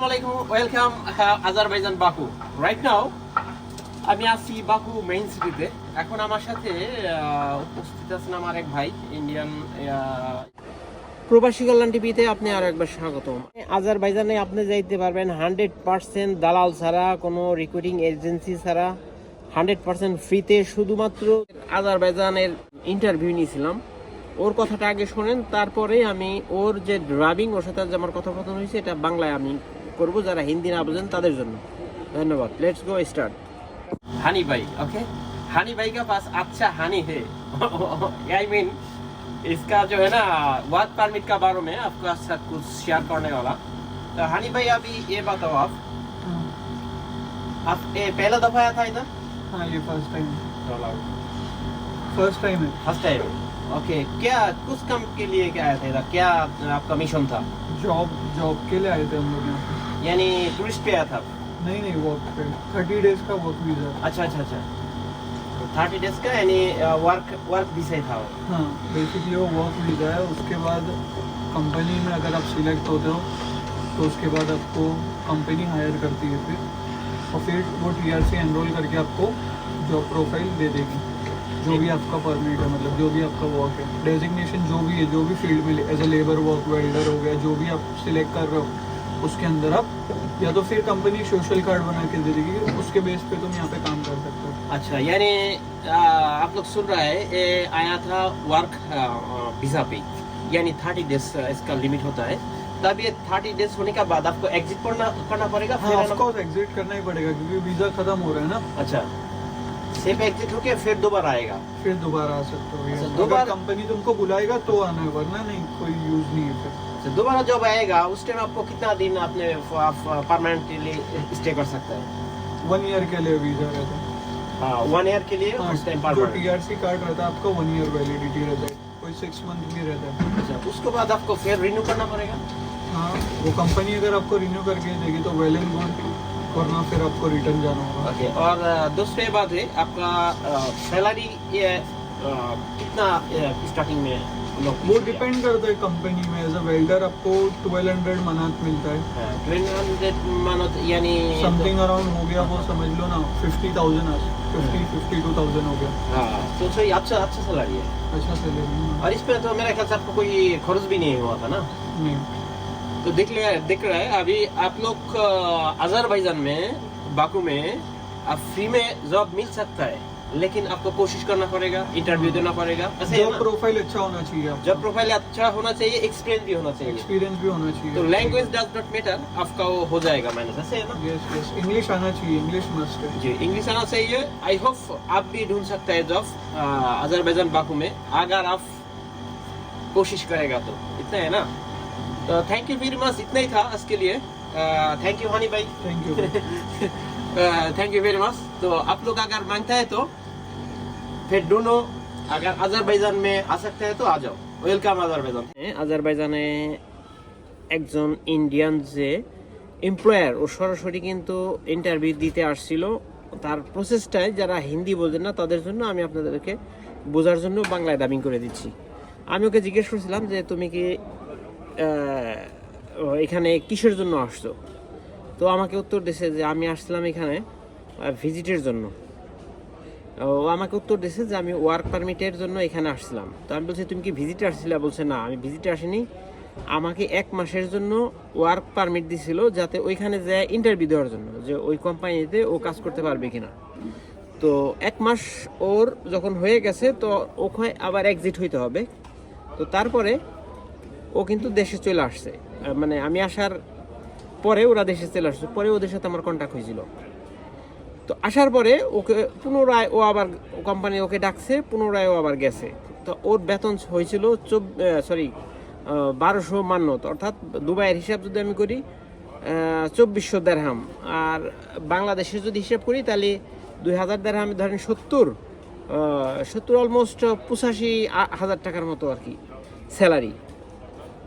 আসসালামু আলাইকুম, welcome Azerbaijan Baku. Right now আমি আছি বাকু মেইন সিটিতে এখন আমার সাথে উপস্থিত আছেন আমার এক ভাই ইন্ডিয়ান প্রবাসী কল্যাণ টিভিতে আপনি আরও একবার স্বাগতম। আজারবাইজানে আপনি যাইতে পারবেন হান্ড্রেড পার্সেন্ট দালাল ছাড়া, কোনো রিক্রুটিং এজেন্সি ছাড়া, হান্ড্রেড পার্সেন্ট ফ্রিতে শুধুমাত্র আজারবাইজানের ইন্টারভিউ নিয়েছিলাম। ওর কথাটা আগে শোনেন, তারপরে আমি ওর যে ড্রাইভিং ওর সাথে যে আমার কথোপকথন হয়েছে, এটা বাংলায় আমি করব যারা হিন্দি না বোঝেন তাদের জন্য धन्यवाद लेट्स गो स्टार्ट हनी भाई ओके हनी भाई के पास अच्छा हनी है आई मीन इसका जो है ना वर्क परमिट का बारे में आपको अच्छा कुछ शेयर करने वाला तो हनी भाई अभी ये बताओ आप आप ये पहला दफा आया था इधर हाँ ये फर्स्ट टाइम फर्स्ट टाइम है फर्स्ट टाइम ओके क्या कुछ काम के लिए क्या आया था इधर क्या आपका मिशन था जॉब जॉब के लिए आए थे हम लोग यहाँ पे यानी टूरिस्ट पे आया था? नहीं नहीं वर्क पे। थर्टी डेज़ का वर्क वीज़ा अच्छा अच्छा अच्छा। थर्टी डेज़ का यानी वर्क वर्क विषय था वो? हाँ बेसिकली वो वर्क वीज़ा है। उसके बाद कंपनी में अगर आप सिलेक्ट होते हो तो उसके बाद आपको कंपनी हायर करती है फिर। और फिर वो टी आर सी एनरोल करके आपको जॉब प्रोफ़ाइल दे देगी। जो भी आपका परमिट है मतलब जो भी आपका वर्क है। डेजिग्नेशन जो भी है जो भी फ़ील्ड में as a labour work welder हो गया जो भी आप सिलेक्ट कर रहे हो उसके अंदर आप या तो फिर कंपनी सोशल कार्ड बना के दे देगी उसके बेस पे तुम यहाँ पे काम कर सकते हो। अच्छा यानी आप लोग सुन रहा है ये आया था वर्क वीज़ा पे। यानी थर्टी डेज़ इसका लिमिट होता है। तब ये थर्टी डेज़ होने के बाद आपको एग्जिट करना करना पड़ेगा हाँ एग्जिट करना ही पड़ेगा क्योंकि वीज़ा खत्म हो रहा है ना। अच्छा। सिर्फ़ एग्जिट होके फिर दोबारा आएगा। फिर दोबारा आ सकते हो। अच्छा, दोबारा- कंपनी तुमको बुलाएगा तो आना है वरना नहीं कोई यूज़ नहीं है फिर। तो दोबारा जब आएगा उस टाइम आपको कितना दिन आपने आप परमानेंटली स्टे कर सकते हैं? वन ईयर के लिए वीज़ा रहता है। हाँ वन ईयर के लिए हाँ, उस टाइम जो परमानेंट टीआरसी कार्ड रहता है आपका वन ईयर वैलिडिटी रहता है। कोई सिक्स मंथ भी रहता है। अच्छा उसके बाद आपको फिर रिन्यू करना पड़ेगा? हाँ वो कंपनी अगर आपको रिन्यू करके देगी तो वेल एंड गुड वरना फिर आपको रिटर्न जाना होगा। ओके और दूसरी बात है आपका सैलरी ये कितना स्टार्टिंग में वो डिपेंड करता है कंपनी में. एज अ वेल्डर आपको ट्वेल्व हंड्रेड मनात मिलता है। ट्वेंटी हंड्रेड तो यानी समथिंग अराउंड हो गया वो समझ लो ना fifty thousand fifty fifty two thousand हो गया। हाँ तो सही अच्छा अच्छा सैलरी है। अच्छा सैलरी और इसमें तो मेरे ख्याल से आपको कोई खर्च भी नहीं हुआ था ना? नहीं। तो देख लिया देख रहा है अभी आप लोग अजरबैजान में बाकू में आप फ्री में जॉब मिल सकता है लेकिन आपको कोशिश करना पड़ेगा इंटरव्यू देना पड़ेगा। जॉब प्रोफ़ाइल अच्छा होना चाहिए जब प्रोफ़ाइल अच्छा होना चाहिए एक्सपीरियंस भी होना चाहिए। एक्सपीरियंस भी होना चाहिए। तो लैंग्वेज डज नॉट मैटर आपका वो हो जाएगा मैंने ऐसे है ना? यस यस इंग्लिश आना चाहिए इंग्लिश मस्ट है। जी इंग्लिश आना चाहिए। आई होप आप भी ढूंढ सकते हैं जॉब अजरबैजान बाकू में अगर आप कोशिश करेगा तो। इतना है ना? तो थैंक यू वेरी मच इतना ही था आज के लिए थैंक यू हनी भाई thank you thank you very much तो आप लोग अगर मांगता है तो फिर दोनों अगर अजरबैजान में आ सकते हैं तो आ जाओ ওয়েলকাম আজারবাইজান আজারবাইজানে একজন ইন্ডিয়ান যে এমপ্লয়ার ও সরাসরি কিন্তু ইন্টারভিউ দিতে আসছিল তার প্রসেসটায় যারা হিন্দি বোঝেন না তাদের জন্য আমি আপনাদেরকে বোঝার জন্য বাংলায় ডাবিং করে দিচ্ছি আমি ওকে জিজ্ঞেস করছিলাম যে তুমি কি আহ, এখানে কিসের জন্য আসছো? তো আমাকে উত্তর দিছে যে আমি আসছিলাম এখানে ভিজিটের জন্য। ও আমাকে উত্তর দিছে যে আমি ওয়ার্ক পারমিটের জন্য এখানে আসছিলাম। তো আমি বলছি, তুমি কি ভিজিটে আসছিলে? বলছে, না, আমি ভিজিটে আসিনি। আমাকে এক মাসের জন্য ওয়ার্ক পারমিট দিছিল যাতে ওইখানে যায় ইন্টারভিউ দেওয়ার জন্য, যে ওই কোম্পানিতে ও কাজ করতে পারবে কিনা। তো এক মাস ওর যখন হয়ে গেছে, তো ওখানে আবার এক্সিট হইতে হবে। তো তারপরে ও কিন্তু দেশে চলে আসছে। মানে আমি আসার পরে ওরা দেশে চলে আসছে, পরে ওদের সাথে আমার কন্ট্যাক্ট হয়েছিল। তো আসার পরে ওকে পুনরায় ও আবার কোম্পানি ওকে ডাকছে, পুনরায় ও আবার গেছে। তো ওর বেতন হয়েছিল চব সরি বারোশো মান্যত অর্থাৎ দুবাইয়ের হিসাব যদি আমি করি চব্বিশশো দেড়হাম। আর বাংলাদেশে যদি হিসাব করি, তাহলে দুই হাজার দেড়হাম ধরেন সত্তর সত্তর অলমোস্ট পঁচাশি হাজার টাকার মতো আর কি স্যালারি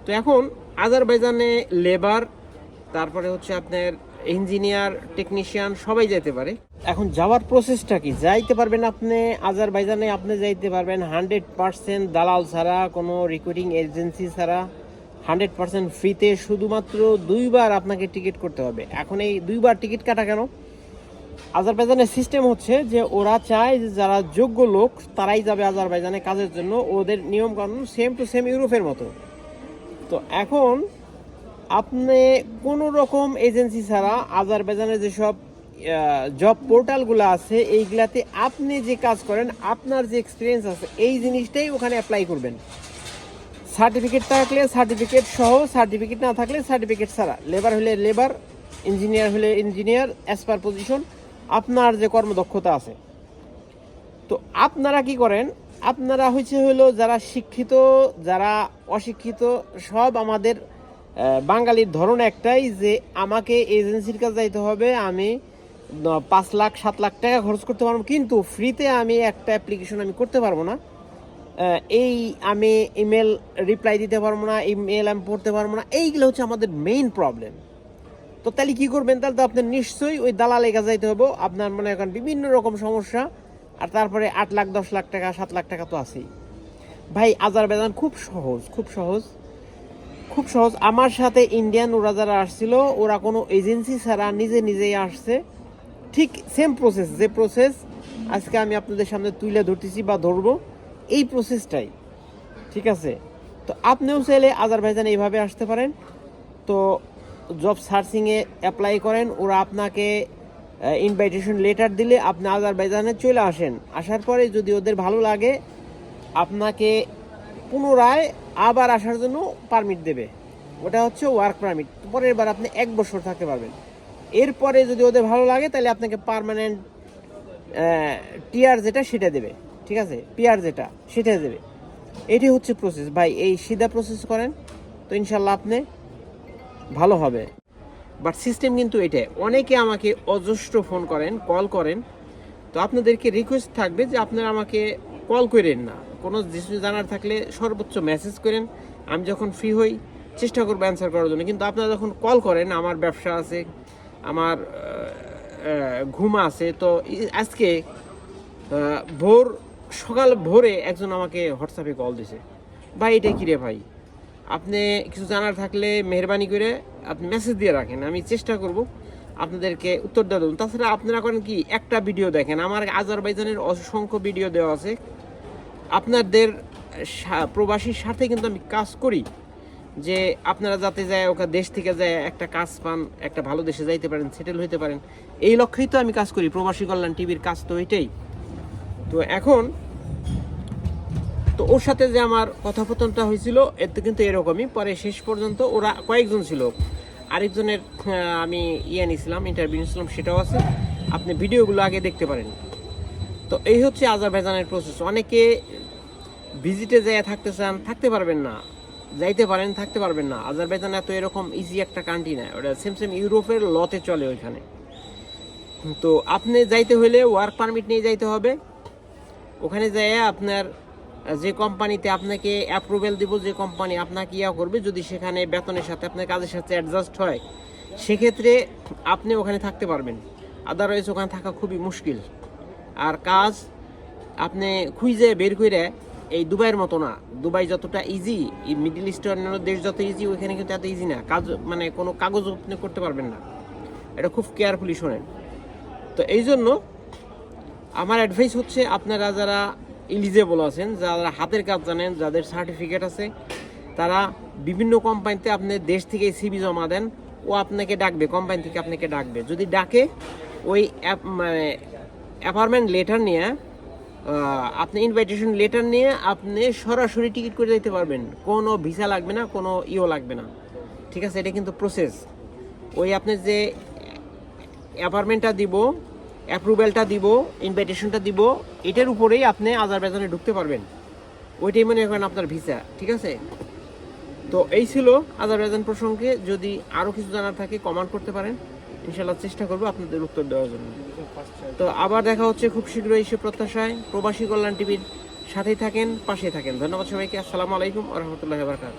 তো এখন আজারবাইজানে লেবার, তারপরে হচ্ছে আপনার ইঞ্জিনিয়ার, টেকনিশিয়ান সবাই যাইতে পারে। এখন যাওয়ার প্রসেসটা কি? যাইতে পারবেন আপনি আজারবাইজানে, আপনি যাইতে পারবেন হান্ড্রেড পার্সেন্ট দালাল ছাড়া, কোনো রিক্রুটিং এজেন্সি ছাড়া। হান্ড্রেড পার্সেন্ট ফ্রিতে শুধুমাত্র দুইবার আপনাকে টিকিট করতে হবে। এখন এই দুইবার টিকিট কাটা কেন? আজারবাইজানের সিস্টেম হচ্ছে যে ওরা চায় যে যারা যোগ্য লোক, তারাই যাবে আজারবাইজানে কাজের জন্য। ওদের নিয়ম কানুন সেম টু সেম ইউরোপের মতো। তো এখন আপনি কোনো রকম এজেন্সি ছাড়া আজারবাইজানের যেসব জব পোর্টালগুলো আছে, এইগুলাতে আপনি যে কাজ করেন, আপনার যে এক্সপিরিয়েন্স আছে, এই জিনিসটাই ওখানে অ্যাপ্লাই করবেন। সার্টিফিকেট থাকলে সার্টিফিকেট সহ সার্টিফিকেট না থাকলে সার্টিফিকেট ছাড়া। লেবার হলে লেবার ইঞ্জিনিয়ার হলে ইঞ্জিনিয়ার অ্যাজ পার পজিশন আপনার যে কর্মদক্ষতা আছে। তো আপনারা কি করেন আপনারা হচ্ছে হলো যারা শিক্ষিত, যারা অশিক্ষিত, সব আমাদের বাঙালির ধরন একটাই যে আমাকে এজেন্সির কাছে যাইতে হবে, আমি পাঁচ লাখ, সাত লাখ টাকা খরচ করতে পারব, কিন্তু ফ্রিতে আমি একটা অ্যাপ্লিকেশন আমি করতে পারব না। এই আমি ইমেল রিপ্লাই দিতে পারব না ইমেল আমি পড়তে পারব না, এইগুলো হচ্ছে আমাদের মেইন প্রবলেম তো তাহলে কী করবেন তাহলে তো আপনার নিশ্চয়ই ওই দালালে কাছে যাইতে হবে, আপনার মনে এখন বিভিন্ন রকম সমস্যা। আর তারপরে আট লাখ, দশ লাখ টাকা, সাত লাখ টাকা তো আছেই। ভাই, আজারবাইজান খুব সহজ খুব সহজ। খুব সহজ। আমার সাথে ইন্ডিয়ান ওরা যারা আসছিল, ওরা কোনো এজেন্সি ছাড়া নিজে নিজেই আসছে। ঠিক সেম প্রসেস যে প্রসেস আজকে আমি আপনাদের সামনে তুলে ধরতেছি বা ধরবো, এই প্রসেসটাই ঠিক আছে? তো আপনিও চাইলে আজারবাইজান এইভাবে আসতে পারেন। তো জব সার্চিংয়ে অ্যাপ্লাই করেন, ওরা আপনাকে ইনভাইটেশন লেটার দিলে আপনি আজারবাইজানে চলে আসেন। আসার পরে যদি ওদের ভালো লাগে, আপনাকে পুনরায় আবার আসার জন্য পারমিট দেবে। ওটা হচ্ছে ওয়ার্ক পারমিট পরের বার আপনি এক বছর থাকতে পারবেন। এরপরে যদি ওদের ভালো লাগে, তাহলে আপনাকে পার্মানেন্ট টিআর যেটা, সেটা দেবে। ঠিক আছে? পিআর যেটা সেটা দেবে। এটি হচ্ছে প্রসেস ভাই, এই সিধা প্রসেস করেন, তো ইনশাল্লাহ আপনি ভালো হবে। বাট সিস্টেম কিন্তু এটাই। অনেকে আমাকে অজস্র ফোন করেন কল করেন। তো আপনাদেরকে রিকোয়েস্ট থাকবে যে আপনারা আমাকে কল করেন না। কোনো কিছু জানার থাকলে সর্বোচ্চ মেসেজ করেন। আমি যখন ফ্রি হই, চেষ্টা করব অ্যান্সার করার জন্য। কিন্তু আপনারা যখন কল করেন, আমার ব্যবসা আছে, আমার ঘুম আছে, তো আজকে ভোর, সকাল ভোরে একজন আমাকে হোয়াটসঅ্যাপে কল দিছে। ভাই, এটা কী রে ভাই? আপনি কিছু জানার থাকলে মেহরবানি করে আপনি মেসেজ দিয়ে রাখেন। আমি চেষ্টা করব আপনাদেরকে উত্তর দেওয়া দেবো তাছাড়া আপনারা করেন কি, একটা ভিডিও দেখেন। আমার আজারবাইজানের অসংখ্য ভিডিও দেওয়া আছে। আপনাদের প্রবাসীর সাথে কিন্তু আমি কাজ করি যে আপনারা যাতে যায় ওখানে দেশ থেকে যায় একটা কাজ পান, একটা ভালো দেশে যাইতে পারেন সেটেল হইতে পারেন। এই লক্ষ্যেই তো আমি কাজ করি। প্রবাসী কল্যাণ টিভির কাজ তো এটাই। তো এখন তো ওর সাথে যে আমার কথোপকথনটা হয়েছিল এতে কিন্তু এরকমই। পরে শেষ পর্যন্ত ওরা কয়েকজন ছিল। আরেকজনের আমি ইয়ে নিয়েছিলাম ইন্টারভিউ নিয়েছিলাম, সেটাও আছে। আপনি ভিডিওগুলো আগে দেখতে পারেন। তো এই হচ্ছে আজারবাইজানের প্রসেস অনেকে ভিজিটে যায় থাকতে চান, থাকতে পারবেন না। যাইতে পারেন, থাকতে পারবেন না। আজারবাইজান এত এরকম ইজি একটা কান্ট্রি না ওটা সেম সেম ইউরোপের লতে চলে ওইখানে। তো আপনি যাইতে হলে ওয়ার্ক পারমিট নিয়ে যাইতে হবে। ওখানে যেয়ে আপনার যে কোম্পানিতে আপনাকে অ্যাপ্রুভেল দিব, যে কোম্পানি আপনাকে ইয়া করবে, যদি সেখানে বেতনের সাথে আপনার কাজের সাথে অ্যাডজাস্ট হয়, সেক্ষেত্রে আপনি ওখানে থাকতে পারবেন। আদারওয়াইজ ওখানে থাকা খুবই মুশকিল। আর কাজ আপনি খুঁজে বের করে এই দুবাইয়ের মতো না। দুবাই যতটা ইজি এই মিডিল ইস্টের অন্যান্য দেশ যত ইজি ওইখানে কিন্তু এত ইজি না। কাজ মানে কোনো কাগজ আপনি করতে পারবেন না। এটা খুব কেয়ারফুলি শোনেন। তো এই জন্য আমার অ্যাডভাইস হচ্ছে আপনারা যারা এলিজেবল আছেন, যারা হাতের কাজ জানেন, যাদের সার্টিফিকেট আছে, তারা বিভিন্ন কোম্পানিতে আপনি দেশ থেকে সিবি জমা দেন, ও আপনাকে ডাকবে কোম্পানি থেকে আপনাকে ডাকবে। যদি ডাকে, ওই মানে অ্যাপার্টমেন্ট লেটার নিয়ে আপনি ইনভাইটেশন লেটার নিয়ে আপনি সরাসরি টিকিট করে দিতে পারবেন। কোনো ভিসা লাগবে না, কোনো ইও লাগবে না। ঠিক আছে? এটা কিন্তু প্রসেস ওই আপনি যে অ্যাপার্টমেন্টটা দিব অ্যাপ্রুভেলটা দিব ইনভাইটেশনটা দিব, এটার উপরেই আপনি আজারবাইজানে ঢুকতে পারবেন। ওইটাই মনে করেন আপনার ভিসা ঠিক আছে? তো এই ছিল আজারবাইজান প্রসঙ্গে, যদি আরও কিছু জানার থাকে কমেন্ট করতে পারেন। ইনশাল্লাহ চেষ্টা করব আপনাদের উত্তর দেওয়ার জন্য। তো আবার দেখা হচ্ছে খুব শীঘ্রই সে প্রত্যাশায়। প্রবাসী কল্যাণ টিভির সাথেই থাকেন পাশে থাকেন। ধন্যবাদ সবাইকে। আসসালামু আলাইকুম রহমতুল্লাহ বারকাত